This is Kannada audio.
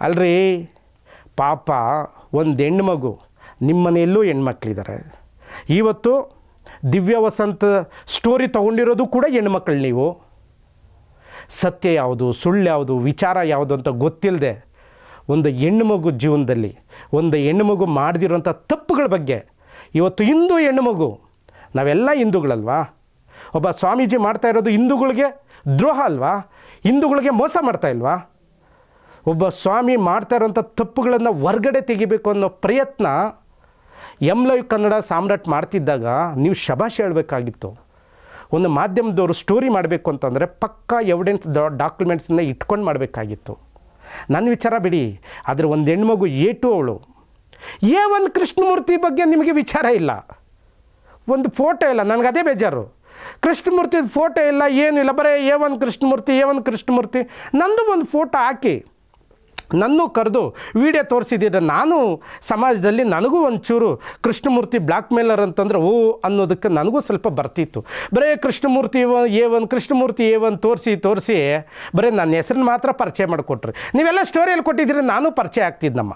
ಅಲ್ರಿ, ಪಾಪ ಒಂದು ಹೆಣ್ಮಗು ನಿಮ್ಮ ಮನೆಯಲ್ಲೂ ಹೆಣ್ಮಕ್ಳಿದ್ದಾರೆ ಇವತ್ತು ದಿವ್ಯ ವಸಂತ ಸ್ಟೋರಿ ತೊಗೊಂಡಿರೋದು ಕೂಡ ಹೆಣ್ಮಕ್ಳು ನೀವು. ಸತ್ಯ ಯಾವುದು, ಸುಳ್ಳು ಯಾವುದು, ವಿಚಾರ ಯಾವುದು ಅಂತ ಗೊತ್ತಿಲ್ಲದೆ ಒಂದು ಹೆಣ್ಣುಮಗು ಜೀವನದಲ್ಲಿ, ಒಂದು ಹೆಣ್ಣುಮಗು ಮಾಡದಿರೋಂಥ ತಪ್ಪುಗಳ ಬಗ್ಗೆ ಇವತ್ತು ಹಿಂದೂ ಹೆಣ್ಣುಮಗು ನಾವೆಲ್ಲ ಹಿಂದೂಗಳಲ್ವಾ? ಒಬ್ಬ ಸ್ವಾಮೀಜಿ ಮಾಡ್ತಾ ಇರೋದು ಹಿಂದೂಗಳಿಗೆ ದ್ರೋಹ ಅಲ್ವಾ? ಹಿಂದೂಗಳಿಗೆ ಮೋಸ ಮಾಡ್ತಾ ಇಲ್ವಾ? ಒಬ್ಬ ಸ್ವಾಮಿ ಮಾಡ್ತಾ ಇರೋಂಥ ತಪ್ಪುಗಳನ್ನು ಹೊರ್ಗಡೆ ತೆಗಿಬೇಕು ಅನ್ನೋ ಪ್ರಯತ್ನ ಎಂ ಲೈವ್ ಕನ್ನಡ ಸಾಮ್ರಾಟ್ ಮಾಡ್ತಿದ್ದಾಗ ನೀವು ಶಬಾಷ್ ಹೇಳಬೇಕಾಗಿತ್ತು. ಒಂದು ಮಾಧ್ಯಮದವರು ಸ್ಟೋರಿ ಮಾಡಬೇಕು ಅಂತಂದರೆ ಪಕ್ಕಾ ಎವಿಡೆನ್ಸ್ ಡಾಕ್ಯುಮೆಂಟ್ಸನ್ನ ಇಟ್ಕೊಂಡು ಮಾಡಬೇಕಾಗಿತ್ತು. ನನ್ನ ವಿಚಾರ ಬಿಡಿ, ಆದರೆ ಒಂದು ಹೆಣ್ಮಗು ಏಟು ಅವಳು. ಏ ಒಂದು ಕೃಷ್ಣಮೂರ್ತಿ ಬಗ್ಗೆ ನಿಮಗೆ ವಿಚಾರ ಇಲ್ಲ. ಒಂದು ಫೋಟೋ ಇಲ್ಲ, ನನಗೆ ಅದೇ ಬೇಜಾರು. ಕೃಷ್ಣಮೂರ್ತಿದು ಫೋಟೋ ಇಲ್ಲ ಏನು ಇಲ್ಲ ಬರೇ ಏ ಒಂದು ಕೃಷ್ಣಮೂರ್ತಿ, ಏ ಒಂದು ಕೃಷ್ಣಮೂರ್ತಿ. ನಂದು ಒಂದು ಫೋಟೋ ಹಾಕಿ. ನನ್ನೂ ಕರೆದು ವಿಡಿಯೋ ತೋರಿಸಿದ್ದೀರ? ನಾನು ಸಮಾಜದಲ್ಲಿ ನನಗೂ ಒಂಚೂರು ಕೃಷ್ಣಮೂರ್ತಿ ಬ್ಲ್ಯಾಕ್ ಮೇಲರ್ ಅಂತಂದ್ರೆ, ಓ, ಅನ್ನೋದಕ್ಕೆ ನನಗೂ ಸ್ವಲ್ಪ ಬರ್ತಿತ್ತು. ಬರೀ Krishnamurthy A one Krishnamurthy A one ತೋರಿಸಿ ತೋರಿಸಿ, ಬರೀ ನನ್ನ ಹೆಸರನ್ನ ಮಾತ್ರ ಪರಿಚಯ ಮಾಡಿಕೊಟ್ರಿ. ನೀವೆಲ್ಲ ಸ್ಟೋರಿಯಲ್ಲಿ ಕೊಟ್ಟಿದ್ದೀರಿ? ನಾನು ಪರಿಚಯ ಆಗ್ತಿದ್ದಮ್ಮ